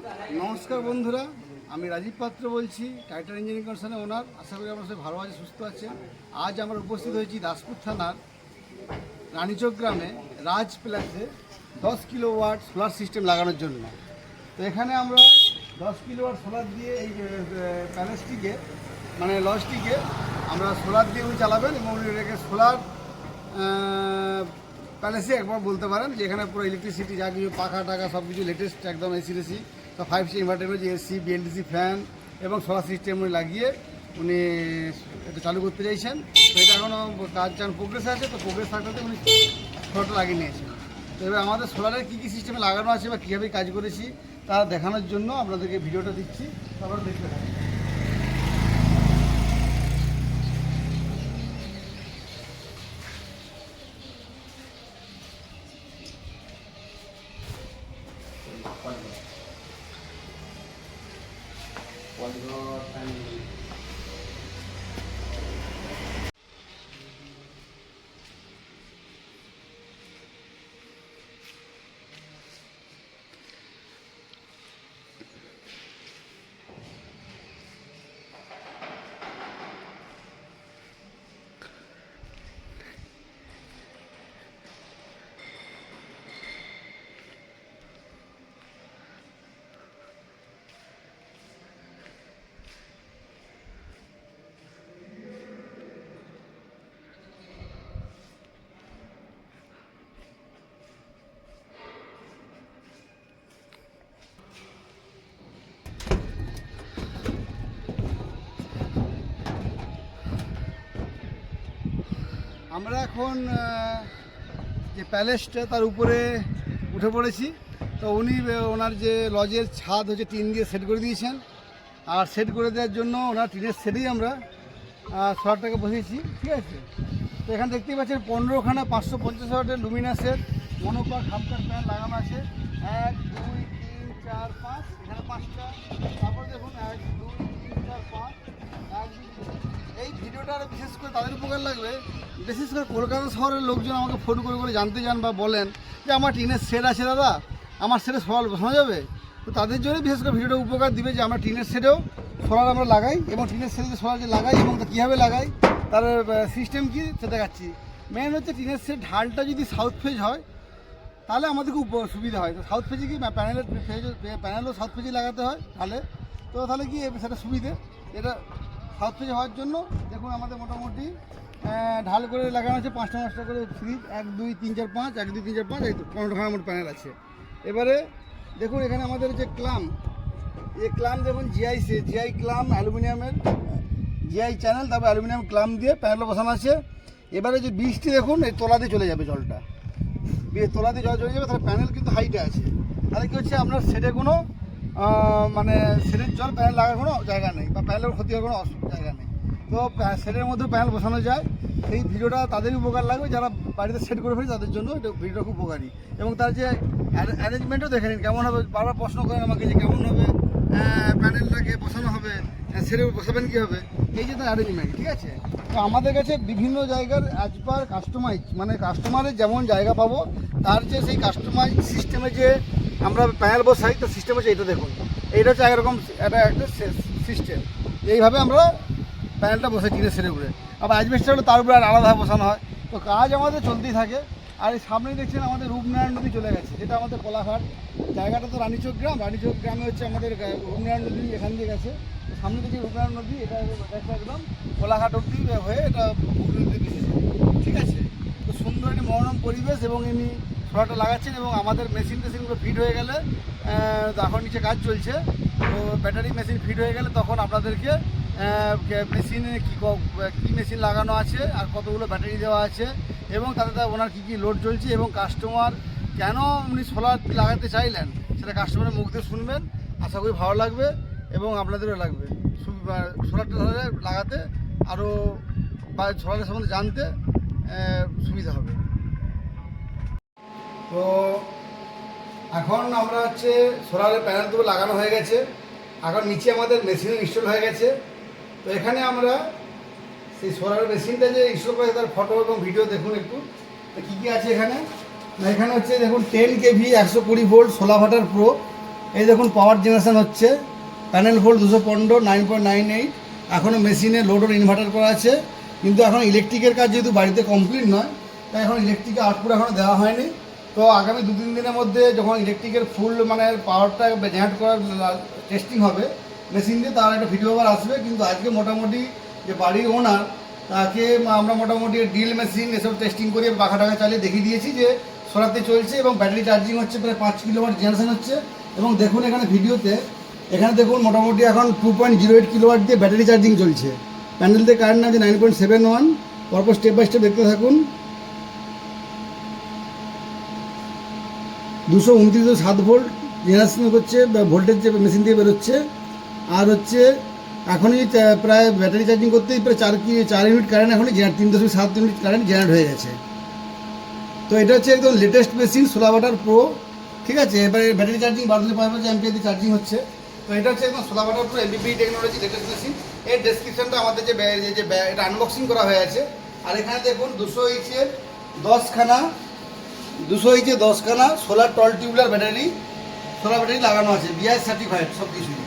নমস্কার বন্ধুরা, আমি রাজীব পাত্র বলছি টাইটার ইঞ্জিনিয়ারিং কনসার্নের ওনার আশা করি আপনারা সবাই ভালো আছে সুস্থ আছেন। আজ আমরা উপস্থিত হয়েছি দাসপুর থানার রানীচক গ্রামে, রাজ প্লাসে দশ কিলো ওয়াট সোলার সিস্টেম লাগানোর জন্য। তো এখানে আমরা দশ কিলো ওয়াট সোলার দিয়ে এই প্যালেসটিকে মানে লজটিকে আমরা সোলার দিয়ে উনি চালাবেন এবং উনি এটাকে সোলার প্যালেসে একবার বলতে পারেন যে এখানে পুরো ইলেকট্রিসিটি যা কিছু পাখা টাকা সব কিছু লেটেস্ট একদম এসি রেসি তো ফাইভ স্টার ইনভার্টার রয়েছে এসি বিএলডিসি ফ্যান এবং সোলার সিস্টেম লাগিয়ে উনি এটা চালু করতে চাইছেন। তো এটা এখনও কাজ চান প্রোগ্রেস আছে, তো প্রোগ্রেস থাকতে উনি সোলারটা লাগিয়ে নিয়েছেন। তো এবার আমাদের সোলারের কী কী সিস্টেমে লাগানো আছে বা কীভাবে কাজ করেছি তা দেখানোর জন্য আপনাদেরকে ভিডিওটা দিচ্ছি। তারপরে দেখতে থাকুন। 我这个产 do. আমরা এখন যে প্যালেসটা তার উপরে উঠে পড়েছি, তো উনি ওনার যে লজের ছাদ হচ্ছে টিন দিয়ে সেট করে দিয়েছেন। আর সেট করে দেওয়ার জন্য ওনার টিনের সেটেই আমরা সোলারটাকে বসিয়েছি, ঠিক আছে? তো এখানে দেখতেই পাচ্ছেন, পনেরোখানা পাঁচশো পঞ্চাশ ওয়াটের লুমিনাসের মনোপার হাফকার প্যান লাগানো আছে। এক, দুই, তিন, চার, পাঁচ, এখানে পাঁচটা। তারপর দেখুন, এক, দুই, তিন, চার, পাঁচ। এক, দুই। এই ভিডিওটা আরও বিশেষ করে তাদের উপকার লাগবে। বিশেষ করে কলকাতা শহরের লোকজন আমাকে ফোন করে করে জানতে চান বা বলেন যে, আমার টিনের সেট আছে দাদা, আমার সেটে সোলার বসানো যাবে? তো তাদের জন্য বিশেষ করে ভিডিওটা উপকার দিবে যে, আমরা টিনের সেটেও সোলার আমরা লাগাই এবং টিনের সেটে সোলার যে লাগাই এবং কীভাবে লাগাই, তার সিস্টেম কী সেটা দেখাচ্ছি। মেন হচ্ছে টিনের সেট ঢালটা যদি সাউথ ফেজ হয়, তাহলে আমাদের খুব সুবিধা হয়। তো সাউথ ফেজে কি প্যানেলের ফেজ প্যানেলও সাউথ ফেজে লাগাতে হয় তাহলে তো তাহলে কি, সেটা সুবিধে। এটা ফেজে হওয়ার জন্য দেখুন আমাদের মোটামুটি ঢাল করে লাগানো আছে পাঁচটা পাঁচটা করে ফ্রিজ এক, দুই, তিন, চার, পাঁচ, এক, দুই, তিন, চার, পাঁচ, এই তো পনেরোখানা মোট প্যানেল আছে। এবারে দেখুন এখানে আমাদের যে ক্লাম এই ক্লাম দেখুন জিআই সে জিআই ক্লাম অ্যালুমিনিয়ামের জিআই চ্যানেল তারপর অ্যালুমিনিয়াম ক্লাম দিয়ে প্যানেলও বসানো আছে। এবারে যে বৃষ্টি দেখুন, এই তলা দিয়ে চলে যাবে জলটা। তোলা দিয়ে জল চলে যাবে, তাহলে প্যানেল কিন্তু হাইটে আছে। তাহলে কি হচ্ছে আপনার সেটে কোনো মানে সেটের জল প্যানেল লাগার কোনো জায়গা নেই বা প্যানেলের ক্ষতি হওয়ার কোনো জায়গা নেই। তো সেটের মধ্যে প্যানেল বসানো যায়। সেই ভিডিওটা তাদেরই উপকার লাগবে। যারা বাড়িতে সেট করে ফেলে তাদের জন্য এটা ভিডিওটা খুব উপকারী। এবং তার যে অ্যারেঞ্জমেন্টও দেখে নিন, কেমন হবে? বারবার প্রশ্ন করেন আমাকে যে কেমন হবে? প্যানেলটাকে বসানো হবে? সেটে বসাবেন কী হবে? এই যে তার অ্যারেঞ্জমেন্ট ঠিক আছে? তো আমাদের কাছে বিভিন্ন জায়গার অ্যাজ পার কাস্টমাইজ মানে কাস্টমারের যেমন জায়গা পাবো, তার যে সেই কাস্টমাইজ সিস্টেমে যে আমরা প্যানেল বসাই তো সিস্টেম হচ্ছে এটা দেখুন। এইটা হচ্ছে একরকম একটা একটা সিস্টেম এইভাবে আমরা প্যানেলটা বসে টিনের সেরে উপরে। আবার অ্যাজবেস্টার হলে তার উপরে আর আলাদা বসানো হয়। তো কাজ আমাদের চলতেই থাকে। আর এই সামনেই দেখছেন আমাদের রূপনারায়ণ নদী চলে গেছে, যেটা আমাদের কোলাঘাট। জায়গাটা তো রানীচক গ্রাম। রানীচক গ্রামে হচ্ছে আমাদের রূপনারায়ণ নদী এখান দিয়ে গেছে। সামনে থেকে রূপনারায়ণ নদী, এটা একদম কোলাঘাট অব্দি হয়ে এটা ঠিক আছে? তো সুন্দর একটি মনোরম পরিবেশ এবং এমনি সোলারটা লাগাচ্ছেন এবং আমাদের মেশিন টেশিনগুলো ফিট হয়ে গেলে এখন নিচে কাজ চলছে। তো ব্যাটারি মেশিন ফিট হয়ে গেলে তখন আপনাদেরকে মেশিনে কী কী মেশিন লাগানো আছে আর কতগুলো ব্যাটারি দেওয়া আছে এবং তাতে ওনার কী কী লোড চলছে এবং কাস্টমার কেন উনি সোলার লাগাতে চাইলেন, সেটা কাস্টমারের মুখ দিয়ে শুনবেন। আশা করি ভালো লাগবে এবং আপনাদেরও লাগবে। সোলারটা লাগাতে আরও বা, সোলারের সম্বন্ধে জানতে সুবিধা হবে। তো এখন আমরা হচ্ছে সোলারের প্যানেল দুটো লাগানো হয়ে গেছে। এখন নিচে আমাদের মেশিন ইনস্টল হয়ে গেছে। তো এখানে আমরা সেই সোলার মেশিনটা যে ইনস্টল করেছে তার ফটো এবং ভিডিও দেখুন একটু। তো কী কী আছে এখানে? না, এখানে হচ্ছে দেখুন টেন কেভি একশো কুড়ি ভোল্ট সোলা ভাটার প্রো এই দেখুন পাওয়ার জেনারেশন হচ্ছে। প্যানেল ভোল্ট দুশো পনেরো নাইন পয়েন্ট নাইন এইট এখনও মেশিনে লোডের ইনভার্টার করা আছে। কিন্তু এখন ইলেকট্রিকের কাজ যেহেতু বাড়িতে কমপ্লিট নয়, তাই এখন ইলেকট্রিকের আউটপুট এখনও দেওয়া হয়নি। তো আগামী দু তিন দিনের মধ্যে যখন ইলেকট্রিকের ফুল মানে পাওয়ারটা জেনারেট করার টেস্টিং হবে মেশিন দিয়ে তার একটা ভিডিও আবার আসবে। কিন্তু আজকে মোটামুটি যে বাড়ির ওনার তাকে আমরা মোটামুটি ড্রিল মেশিন এসব টেস্টিং করে পাখা টাকা চালিয়ে দেখিয়ে দিয়েছি যে সরাতে চলছে এবং ব্যাটারি চার্জিং হচ্ছে প্রায় পাঁচ কিলোওয়াট জেনারেশন হচ্ছে। এবং দেখুন এখানে ভিডিওতে এখানে দেখুন মোটামুটি এখন two point zero eight kilowatt দিয়ে ব্যাটারি চার্জিং চলছে। প্যান্ডেল দিয়ে কারেন্ট আছে নাইন পয়েন্ট সেভেন ওয়ান পরপর স্টেপ বাই স্টেপ দেখতে থাকুন। দুশো উনত্রিশ সাত ভোল্ট জেনারেশন করছে ভোল্টেজ যে মেশিন দিয়ে বেরোচ্ছে। আর হচ্ছে, এখনই প্রায় ব্যাটারি চার্জিং করতেই প্রায় চার কি, চার ইউনিট কারেন্ট এখনই তিন দশমিক সাত ইউনিট কারেন্ট জেনারেট হয়ে গেছে। তো এটা হচ্ছে একদম latest machine solar water pro ঠিক আছে? এবারে ব্যাটারি চার্জিং বারো থেকে পাঁচ চার্জিং হচ্ছে। তো এটা হচ্ছে একদম solar water pro MBP technology latest machine এর ডেসক্রিপশনটা আমাদের যে এটা আনবক্সিং করা হয়ে আছে। আর এখানে দেখুন, দুশো ইঞ্চের দশখানা দুশো ইঞ্চে দশখানা solar tall tubular battery solar battery লাগানো আছে বিআই সার্টিফাইড সব কিছুই।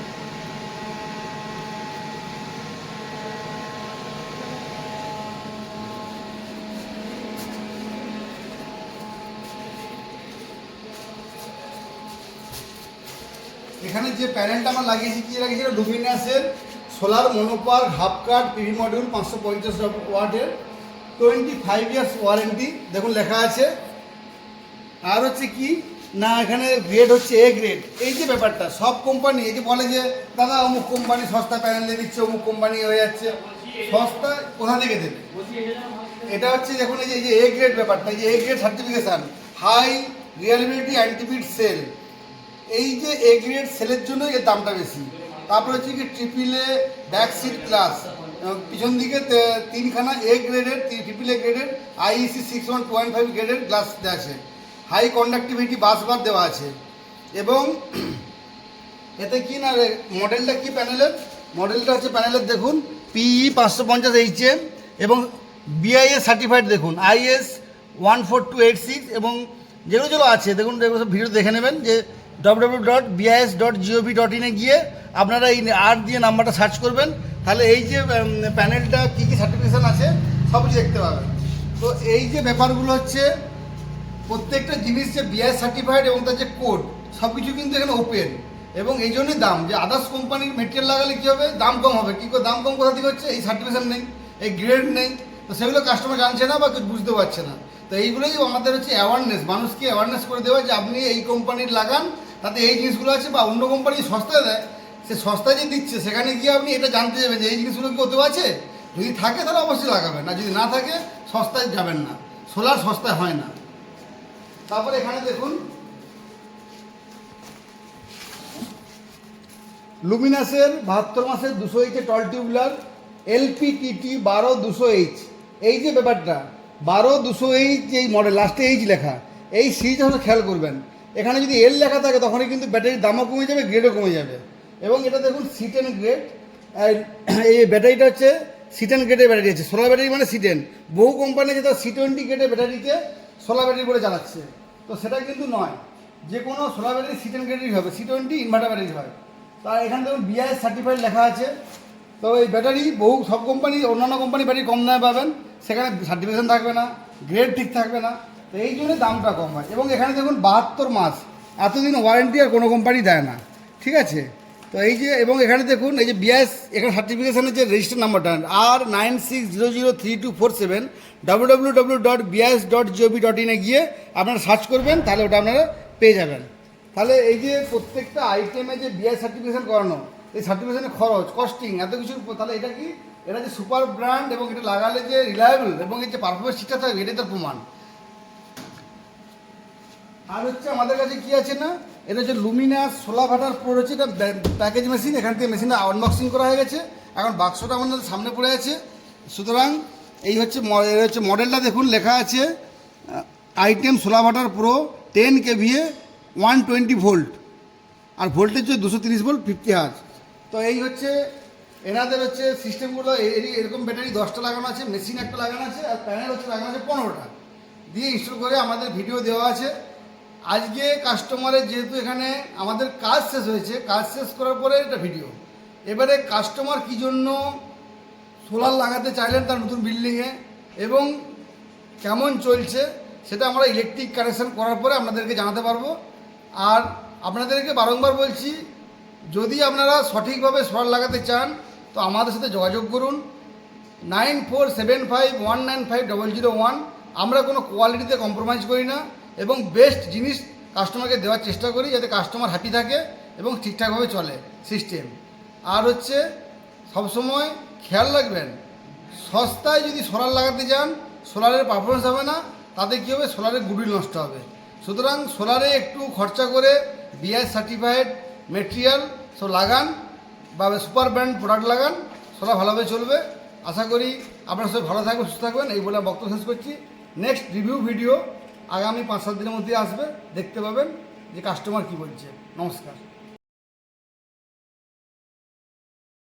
এখানে যে প্যানেলটা আমার লাগিয়েছি, কি লাগিয়েছি লুমিনাসের solar monoPERC half cut PV module পাঁচশো পঞ্চাশ ওয়াটের টোয়েন্টি ফাইভ ইয়ার্স ওয়ারেন্টি দেখুন লেখা আছে। আর হচ্ছে কি? না, এখানে গ্রেড হচ্ছে এ গ্রেড এই যে ব্যাপারটা, সব কোম্পানি এই যে বলে যে, দাদা, অমুক কোম্পানি সস্তা প্যানেল দিয়ে দিচ্ছে, অমুক কোম্পানি হয়ে যাচ্ছে। সস্তা কোথা থেকে দেবে? এটা হচ্ছে দেখুন, এই যে এ গ্রেড ব্যাপারটা, এই যে A grade certification high reliability anti PID cell এই যে এ গ্রেড সেলের জন্য এর দামটা বেশি। তারপরে হচ্ছে কি ট্রিপল ব্যাক সিট ক্লাস পিছন দিকে তিনখানা এ গ্রেডের ট্রিপল এ গ্রেডের IEC six one point five গ্রেডের গ্লাস দেওয়া আছে। হাই কন্ডাক্টিভিটি বাস বার দেওয়া আছে। এবং এতে কি না মডেলটা কি প্যানেলের মডেলটা হচ্ছে প্যানেলের দেখুন পিই পাঁচশো পঞ্চাশ এইচএম এবং বিআইএস সার্টিফাইড দেখুন IS one four two eight six এবং যেগুলো যেগুলো আছে, দেখুন সব ভিডিও দেখে নেবেন যে W dot BIS dot gov dot ইনে গিয়ে আপনারা এই আর দিয়ে নাম্বারটা সার্চ করবেন, তাহলে এই যে প্যানেলটা কী কী সার্টিফিকেশান আছে সব কিছু দেখতে পাবেন। তো এই যে ব্যাপারগুলো হচ্ছে প্রত্যেকটা জিনিস যে বিআই সার্টিফাইড এবং তার যে কোড সব কিছু কিন্তু এখানে ওপেন এবং এই জন্যই দাম, যে আদার্স কোম্পানির মেটেরিয়াল লাগালে কী হবে? দাম কম হবে। কী করে দাম কম কোথা থেকে হচ্ছে? এই সার্টিফিকেশন নেই, এই গ্রেড নেই। তো সেগুলো কাস্টমার জানছে না বা কেউ বুঝতে পারছে না। তো এইগুলোই আমাদের হচ্ছে অ্যাওয়ারনেস মানুষকে অ্যাওয়ারনেস করে দেওয়া যে আপনি এই কোম্পানির লাগান, তাতে এই জিনিসগুলো আছে বা অন্য কোম্পানি সস্তায় দেয়, সে সস্তায় যে দিচ্ছে, সেখানে গিয়ে আপনি এটা জানতে যাবেন যে এই জিনিসগুলো কি ওতেও আছে যদি থাকে তাহলে অবশ্যই লাগাবেন। আর যদি না থাকে, সস্তায় যাবেন না। সোলার সস্তায় হয় না। তারপরে এখানে দেখুন। লুমিনাসের বাহাত্তর মাসের দুশো এইচে টল টিউবলার, এলপিটিটি বারো দুশো এইচ। এই যে ব্যাপারটা, বারো দুশো এইচ এই মডেল লাস্টে এইচ লেখা, এই সিরিজ হলে খেয়াল করবেন। এখানে যদি এল লেখা থাকে, তখনই কিন্তু ব্যাটারির দামও কমে যাবে গ্রেডও কমে যাবে। এবং এটা দেখুন সিটেন গ্রেড এই ব্যাটারিটা হচ্ছে সিটেন গ্রেডের ব্যাটারি আছে। সোলার ব্যাটারি মানে সিটেন বহু কোম্পানি যেটা সি টোয়েন্টি গ্রেডের ব্যাটারিতে সোলার ব্যাটারি বলে চালাচ্ছে তো সেটা কিন্তু নয়। যে কোনো সোলার ব্যাটারি সি টেন গ্রেডেরই হবে সি টোয়েন্টি ইনভার্টার ব্যাটারি হয় তা এখানে দেখুন বিআইএস সার্টিফাইড লেখা আছে। তো এই ব্যাটারি বহু সব কোম্পানি অন্যান্য কোম্পানি ব্যাটারি কম দামে পাবেন। সেখানে সার্টিফিকেশন থাকবে না গ্রেড ঠিক থাকবে না। তো এই জন্য দামটা কম হয়। এবং এখানে দেখুন বাহাত্তর মাস, এতদিন ওয়ারেন্টি আর কোনো কোম্পানি দেয় না। ঠিক আছে? তো এই যে, এবং এখানে দেখুন, এই যে বিএস এখানে সার্টিফিকেশনের যে রেজিস্টার নাম্বারটা আর nine six zero zero three two four seven W W W dot BS dot gov dot ইনে গিয়ে আপনারা সার্চ করবেন, তাহলে ওটা আপনারা পেয়ে যাবেন। তাহলে এই যে প্রত্যেকটা আইটেমে যে বিআই সার্টিফিকেশন করানো, এই সার্টিফিকেশনের খরচ কস্টিং এত কিছু তাহলে এটা কি? এটা যে সুপার ব্র্যান্ড এবং এটা লাগালে যে রিলায়েবল এবং এই যে পারফরমেন্স ঠিকঠাক থাকবে, এটাই তার প্রমাণ। আর হচ্ছে আমাদের কাছে কি আছে না? এটা হচ্ছে লুমিনাস সোলা ভাটার প্রো হচ্ছে এটা প্যাকেজ মেশিন এখান থেকে মেশিনটা আনবক্সিং করা হয়ে গেছে। এখন বাক্সটা আমাদের সামনে পড়ে আছে। সুতরাং এই হচ্ছে হচ্ছে মডেলটা দেখুন, লেখা আছে item solar water pro ten KVA one twenty volt আর ভোল্টেজ হচ্ছে দুশো তিরিশ ভোল্ট ফিফটি হার্জ তো এই হচ্ছে, এনাদের হচ্ছে সিস্টেমগুলো এরকম ব্যাটারি দশটা লাগানো আছে মেশিন একটা লাগানো আছে, আর প্যানেল হচ্ছে লাগানো আছে পনেরোটা। দিয়ে ইনস্টল করে আমাদের ভিডিও দেওয়া আছে। আজকে কাস্টমারের যেহেতু এখানে আমাদের কাজ শেষ হয়েছে, কাজ শেষ করার পরে এটা ভিডিও এবারে কাস্টমার কী জন্য সোলার লাগাতে চাইলেন তার নতুন বিল্ডিংয়ে এবং কেমন চলছে সেটা আমরা ইলেকট্রিক কানেকশন করার পরে আপনাদেরকে জানাতে পারব। আর আপনাদেরকে বারংবার বলছি, যদি আপনারা সঠিকভাবে সোলার লাগাতে চান, তো আমাদের সাথে যোগাযোগ করুন। Nine four seven five one nine five double zero one আমরা কোনো কোয়ালিটিতে কম্প্রোমাইজ করি না। এবং বেস্ট জিনিস কাস্টমারকে দেওয়ার চেষ্টা করি যাতে কাস্টমার হ্যাপি থাকে এবং ঠিকঠাকভাবে চলে সিস্টেম আর হচ্ছে সবসময় খেয়াল রাখবেন, সস্তায় যদি সোলার লাগাতে যান সোলারের পারফরমেন্স হবে না, তাতে কী হবে? সোলারের গুডউইল নষ্ট হবে। সুতরাং সোলারে একটু খরচা করে বিআই সার্টিফাইড মেটেরিয়াল সব লাগান বা সুপার ব্র্যান্ড প্রোডাক্ট লাগান সোলার ভালোভাবে চলবে। আশা করি আপনারা সবাই ভালো থাকবেন, সুস্থ থাকবেন, এই বলে বক্তব্য শেষ করছি। নেক্সট রিভিউ ভিডিও আগামী পাঁচ সাত দিনের মধ্যে আসবে দেখতে পাবেন যে কাস্টমার কি বলছে। নমস্কার।